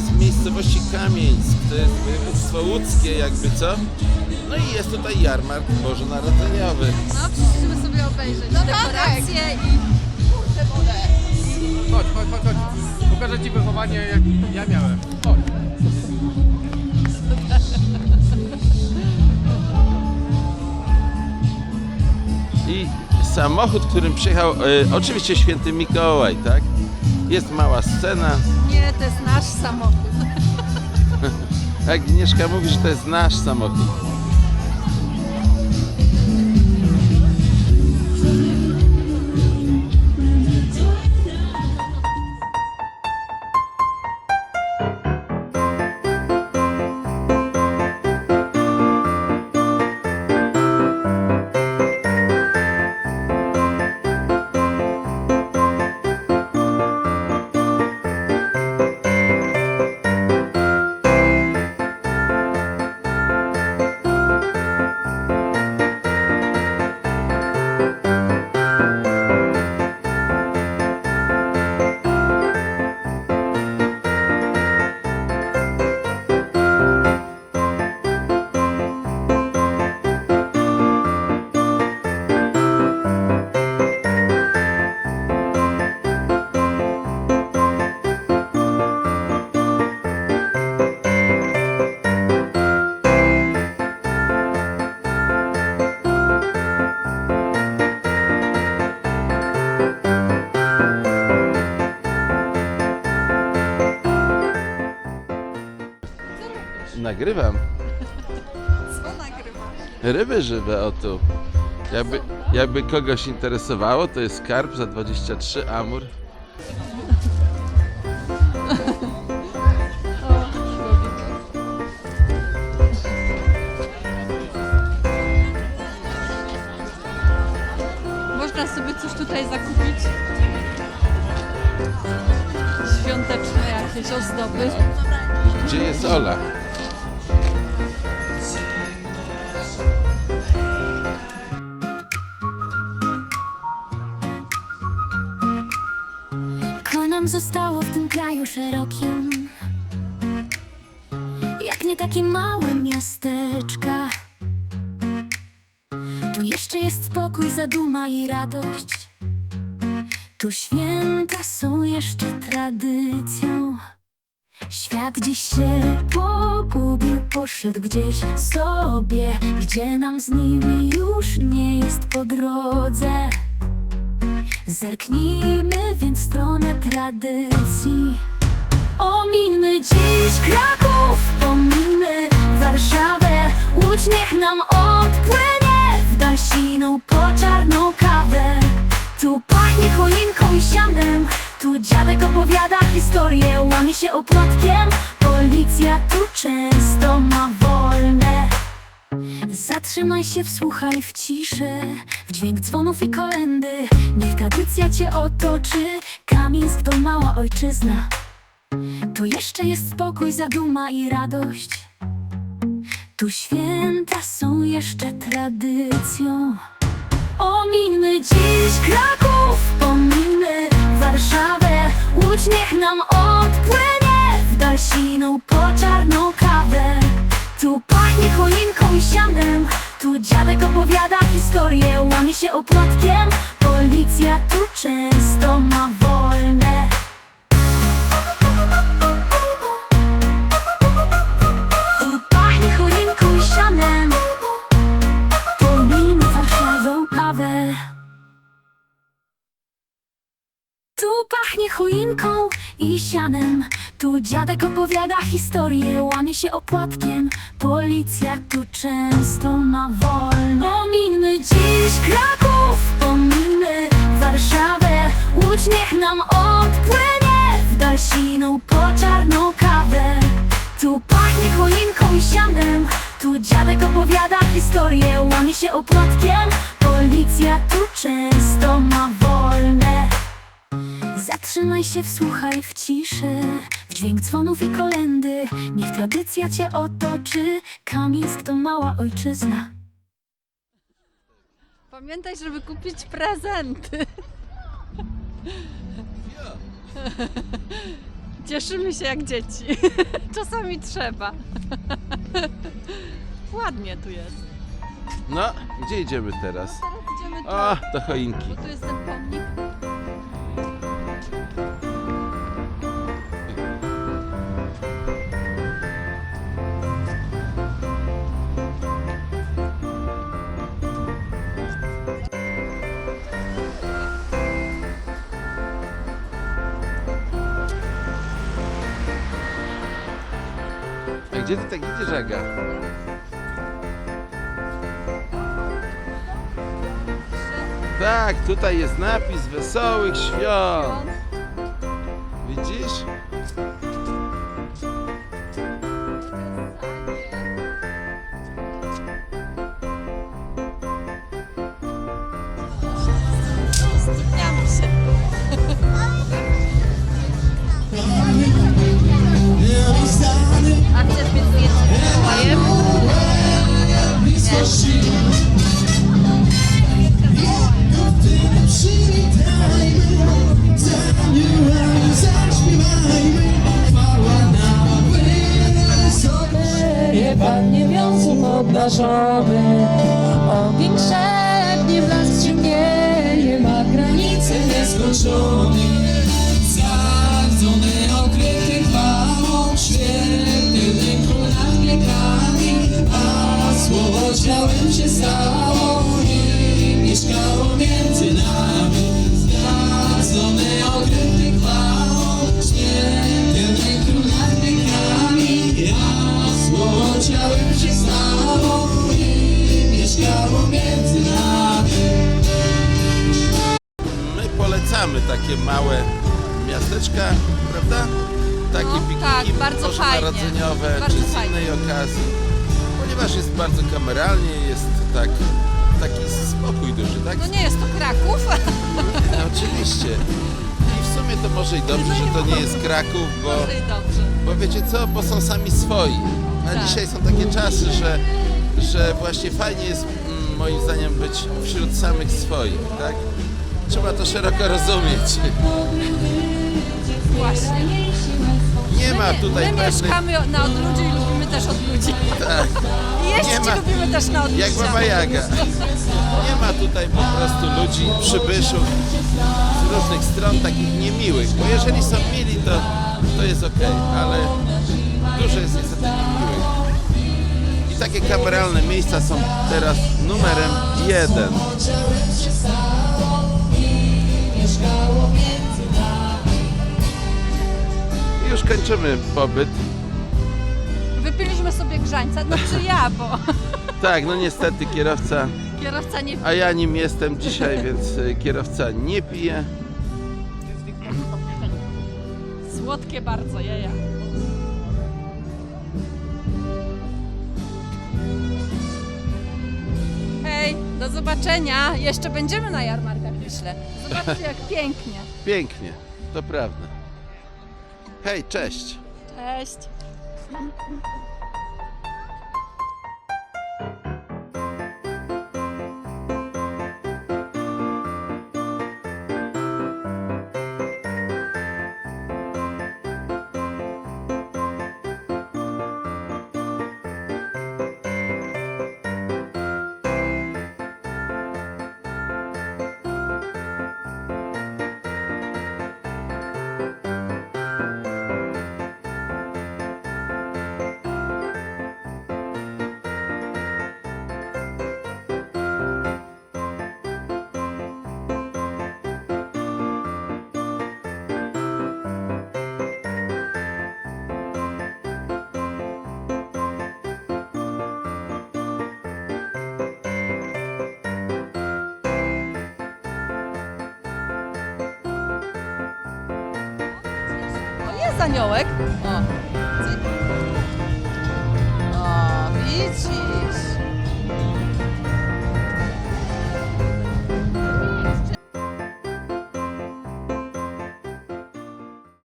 Z miejscowości Kamieńsk, to jest województwo łódzkie jakby co. No i jest tutaj jarmark bożonarodzeniowy. No, przyszliśmy sobie obejrzeć dekoracje i Chodź, chodź, chodź, chodź. Pokażę Ci wychowanie, jak ja miałem. Chodź. I samochód, którym przyjechał e, oczywiście święty Mikołaj, tak? Jest mała scena. nie, to jest nasz samochód. Agnieszka mówi, że to jest nasz samochód. Nagrywam. Co nagrywa? Ryby żywe, o tu. Jakby, jakby kogoś interesowało, to jest karp za 23 amur. Można sobie coś tutaj zakupić. Świąteczne jakieś ozdoby. Gdzie jest Ola? Nam zostało w tym kraju szerokim? Jak nie takie małe miasteczka. Tu jeszcze jest spokój, zaduma i radość. Tu święta są jeszcze tradycją. Świat dziś się pogubił, poszedł gdzieś sobie. Gdzie nam z nimi już nie jest po drodze Zerknijmy więc w stronę tradycji. Omińmy dziś Kraków, pomińmy Warszawę. Łódź niech nam odpłynie w dal siną po czarną kawę. Tu pachnie choinką i sianem Tu dziadek opowiada historię Łamie się opłatkiem Policja tu często ma Zatrzymaj się, wsłuchaj w ciszę W dźwięk dzwonów i kolendy. Niech tradycja cię otoczy. Kamieńsk to mała ojczyzna. Tu jeszcze jest spokój, zaduma i radość. Tu święta są jeszcze tradycją. Omińmy dziś Kraków, pomińmy Warszawę. Łódź niech nam odpłynie w dal siną po czarną kawę. Tu pachnie choinką Tu dziadek opowiada historię Łamie się opłatkiem Policja tu często ma wolne. Tu pachnie choinką i sianem. Pomijmy Warszawę kawę. Tu pachnie choinką i sianem Tu dziadek opowiada historię Łamie się opłatkiem. Policja tu często ma wolno. Omińmy dziś Kraków Pomińmy Warszawę Łódź niech nam odpłynie W dal siną po czarną kawę. Tu pachnie choinką i sianem. Tu dziadek opowiada historię Łamie się opłatkiem. Policja tu często ma wolne Zatrzymaj się, wsłuchaj w ciszę W dźwięk dzwonów i kolendy Niech tradycja cię otoczy Kamieńsk to mała ojczyzna Pamiętaj, żeby kupić prezenty. Cieszymy się jak dzieci. Czasami trzeba. Ładnie tu jest. No, gdzie idziemy teraz? Teraz idziemy tu, O, do choinki. Gdzie ty tak idziesz, Aga? Tak, tutaj jest napis Wesołych Świąt. Widzisz? Obdarzony Ogień szepnie, blask strzymieje Ma granice nieskończonych prawda? Takie No, pikniki tak, bardzo fajnie. Bardzo czy z fajnie. innej okazji. Ponieważ jest bardzo kameralnie, jest tak, taki spokój duży, tak? No nie jest to Kraków. No, oczywiście. I w sumie to może i dobrze, że to nie jest Kraków, bo, Może i dobrze. bo wiecie co, bo są sami swoi. A Tak. dzisiaj są takie czasy, że, że właśnie fajnie jest mm, moim zdaniem być wśród samych swoich, tak? Trzeba to szeroko rozumieć. Właśnie. Nie ma tutaj my pewnych... mieszkamy na odludziu i lubimy też od ludzi. Tak, I jeździć Nie ma- lubimy też na odludziu. jak Baba Jaga. Nie ma tutaj po prostu ludzi, przybyszów z różnych stron, takich niemiłych. Bo jeżeli są mili, to, to jest okej, ale dużo jest niestety niemiłych. I takie kameralne miejsca są teraz numerem jeden. Już kończymy pobyt. Wypiliśmy sobie grzańca, no czy ja, bo Tak, no niestety kierowca kierowca nie A ja nim jestem dzisiaj, więc y, kierowca nie pije. Słodkie bardzo, jeja. Hej, do zobaczenia. Jeszcze będziemy na jarmarkach, myślę. Zobaczcie, jak pięknie. Pięknie, to prawda. Hej, cześć. Cześć. jest aniołek. O, o widzisz.